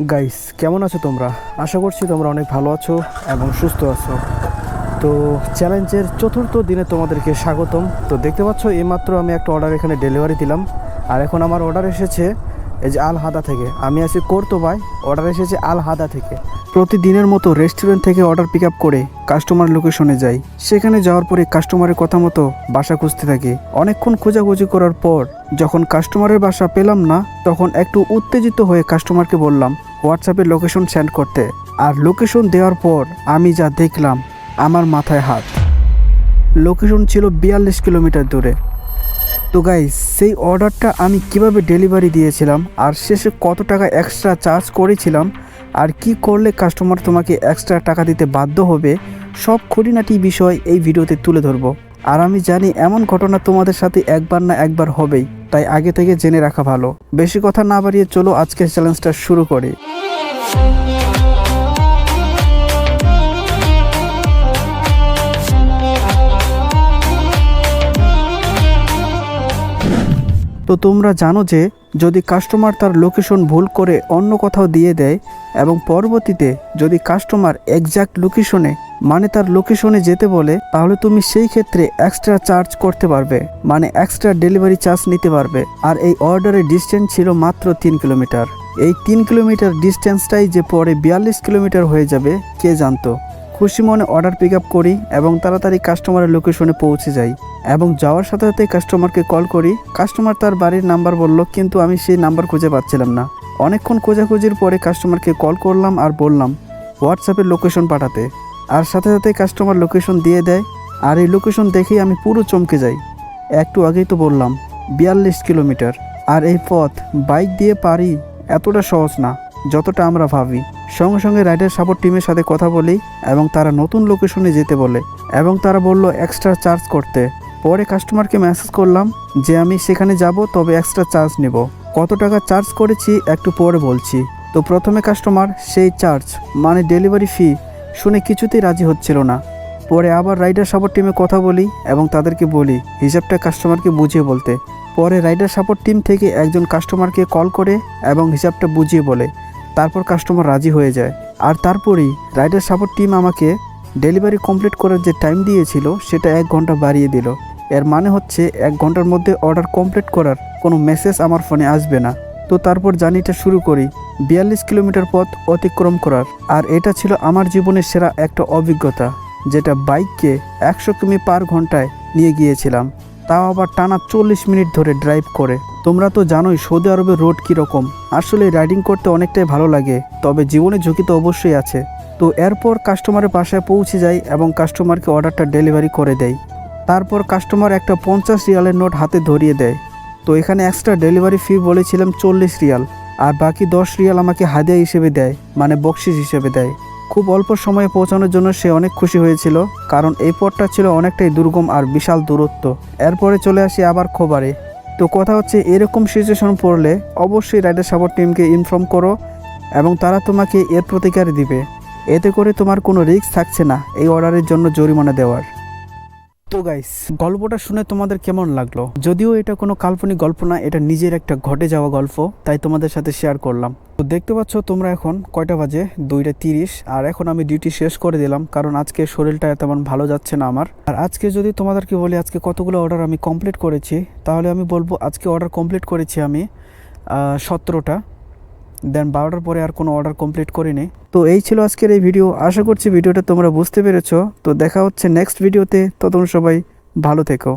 Guys কেমন আছো তোমরা? আশা করছি তোমরা অনেক ভালো আছো এবং সুস্থ আছো। তো চ্যালেঞ্জের চতুর্থ দিনে তোমাদেরকে স্বাগতম। তো দেখতে পাচ্ছ, এইমাত্র আমি একটা অর্ডার এখানে ডেলিভারি দিলাম। আর এখন আমার অর্ডার এসেছে এই যে আল হাদা থেকে। আমি আছি কর্তোবায় অর্ডার এসেছে আল হাদা থেকে। প্রতিদিনের মতো রেস্টুরেন্ট থেকে অর্ডার পিক আপ করে কাস্টমার লোকেশনে যাই। সেখানে যাওয়ার পরে কাস্টমারের কথা মতো বাসা খুঁজতে থাকি। অনেকক্ষণ খোঁজাখুঁজি করার পর যখন কাস্টমারের বাসা পেলাম না, তখন একটু উত্তেজিত হয়ে কাস্টমারকে বললাম হোয়াটসঅ্যাপে লোকেশন সেন্ড করতে। আর লোকেশন দেওয়ার পর আমি যা দেখলাম, আমার মাথায় হাত। লোকেশন ছিল বিয়াল্লিশ কিলোমিটার দূরে। তো গাইস সেই অর্ডারটা আমি কীভাবে ডেলিভারি দিয়েছিলাম, আর শেষে কত টাকা এক্সট্রা চার্জ করেছিলাম, আর কি করলে কাস্টমার তোমাকে এক্সট্রা টাকা দিতে বাধ্য হবে, সব খুঁটিনাটি বিষয় এই ভিডিওতে তুলে ধরবো। আর আমি জানি এমন ঘটনা তোমাদের সাথে একবার না একবার হবেই, তাই আগে থেকে জেনে রাখা ভালো। বেশি কথা না বাড়িয়ে চলো আজকের চ্যালেঞ্জটা শুরু করি। তো তোমরা জানো যে, যদি কাস্টমার তার লোকেশন ভুল করে অন্য কোথাও দিয়ে দেয় এবং পরবর্তীতে যদি কাস্টমার এক্স্যাক্ট লোকেশনে মানে তার লোকেশনে যেতে বলে, তাহলে তুমি সেই ক্ষেত্রে এক্সট্রা চার্জ করতে পারবে মানে এক্সট্রা ডেলিভারি চার্জ নিতে পারবে। আর এই অর্ডারের ডিস্টেন্স ছিল মাত্র তিন কিলোমিটার এই তিন কিলোমিটার ডিস্টেন্সটাই যে পরে বিয়াল্লিশ কিলোমিটার হয়ে যাবে, কে জানতো? খুশি মনে অর্ডার পিক আপ করি এবং তাড়াতাড়ি কাস্টমারের লোকেশনে পৌঁছে যাই। এবং যাওয়ার সাথে সাথে কাস্টমারকে কল করি। কাস্টমার তার বাড়ির নাম্বার বলল, কিন্তু আমি সেই নাম্বার খুঁজে পাচ্ছিলাম না। অনেকক্ষণ খোঁজাখুঁজির পরে কাস্টমারকে কল করলাম আর বললাম হোয়াটসঅ্যাপে লোকেশন পাঠাতে। আর সাথে সাথে কাস্টমার লোকেশন দিয়ে দেয়, আর এই লোকেশন দেখেই আমি পুরো চমকে যাই। একটু আগেই তো বললাম, বিয়াল্লিশ কিলোমিটার। আর এই পথ বাইক দিয়ে পারি এতটা সহজ না, যতটা আমরা ভাবি। সঙ্গে সঙ্গে রাইডার সাপোর্ট টিমের সাথে কথা বলি এবং তারা নতুন লোকেশনে যেতে বলে এবং তারা বলল এক্সট্রা চার্জ করতে। পরে কাস্টমারকে মেসেজ করলাম যে আমি সেখানে যাব, তবে এক্সট্রা চার্জ নেব। কত টাকা চার্জ করেছি একটু পরে বলছি। তো প্রথমে কাস্টমার সেই চার্জ মানে ডেলিভারি ফি শুনে কিছুতেই রাজি হচ্ছিল না। পরে আবার রাইডার সাপোর্ট টিমে কথা বলি এবং তাদেরকে বলি, হিসাবটা কাস্টমারকে বুঝিয়ে বলতে। পরে রাইডার সাপোর্ট টিম থেকে একজন কাস্টমারকে কল করে এবং হিসাবটা বুঝিয়ে বলে। তারপর কাস্টমার রাজি হয়ে যায়। আর তারপরেই রাইডার সাপোর্ট টিম আমাকে ডেলিভারি কমপ্লিট করার যে টাইম দিয়েছিল, সেটা এক ঘণ্টা বাড়িয়ে দিল। এর মানে হচ্ছে এক ঘণ্টার মধ্যে অর্ডার কমপ্লিট করার কোনো মেসেজ আমার ফোনে আসবে না। তো তারপর জার্নিটা শুরু করি, বিয়াল্লিশ কিলোমিটার পথ অতিক্রম করার। আর এটা ছিল আমার জীবনের সেরা একটা অভিজ্ঞতা, যেটা বাইককে একশো কিমি পার ঘন্টায় নিয়ে গিয়েছিলাম। তাও আবার টানা চল্লিশ মিনিট ধরে ড্রাইভ করে। তোমরা তো জানোই সৌদি আরবের রোড কীরকম। আসলে রাইডিং করতে অনেকটাই ভালো লাগে, তবে জীবনে ঝুঁকি তো অবশ্যই আছে। তো এরপর কাস্টমারের বাসায় পৌঁছে যাই এবং কাস্টমারকে অর্ডারটা ডেলিভারি করে দেয় তারপর কাস্টমার একটা পঞ্চাশ রিয়ালের নোট হাতে ধরিয়ে দেয়। তো এখানে এক্সট্রা ডেলিভারি ফি বলেছিলাম চল্লিশ রিয়াল, আর বাকি দশ রিয়াল আমাকে হাদিয়া হিসেবে দেয় মানে বকশিস হিসেবে দেয়। খুব অল্প সময়ে পৌঁছানোর জন্য সে অনেক খুশি হয়েছিল, কারণ এই পথটা ছিল অনেকটাই দুর্গম আর বিশাল দূরত্ব। এরপরে চলে আসি আবার খোবারে। তো কথা হচ্ছে, এরকম সিচুয়েশন পড়লে অবশ্যই রাইডার সাপোর্ট টিমকে ইনফর্ম করো, এবং তারা তোমাকে এর প্রতিকার দিবে। এতে করে তোমার কোনো রিস্ক থাকছে না এই অর্ডারের জন্য জরিমানা দেওয়ার। তো গাইস গল্পটা শুনে তোমাদের কেমন লাগল? যদিও এটা কোনো কাল্পনিক গল্প না, এটা নিজের একটা ঘটে যাওয়া গল্প, তাই তোমাদের সাথে শেয়ার করলাম। তো দেখতে পাচ্ছ তোমরা এখন কয়টা বাজে? দুইটা তিরিশ, আর এখন আমি ডিউটি শেষ করে দিলাম, কারণ আজকে শরীরটা তেমন ভালো যাচ্ছে না আমার। আর আজকে যদি তোমাদেরকে বলি, আজকে কতগুলো অর্ডার আমি কমপ্লিট করেছি, তাহলে আমি বলব আজকে অর্ডার কমপ্লিট করেছি আমি সতেরোটা। দেন বারোটার পরে আর কোনো অর্ডার কমপ্লিট করিনি। তো এই ছিল আজকের এই ভিডিও আশা করছি ভিডিওটা তোমরা বুঝতে পেরেছ। তো দেখা হচ্ছে নেক্সট ভিডিওতে ততক্ষণ সবাই ভালো থেকো।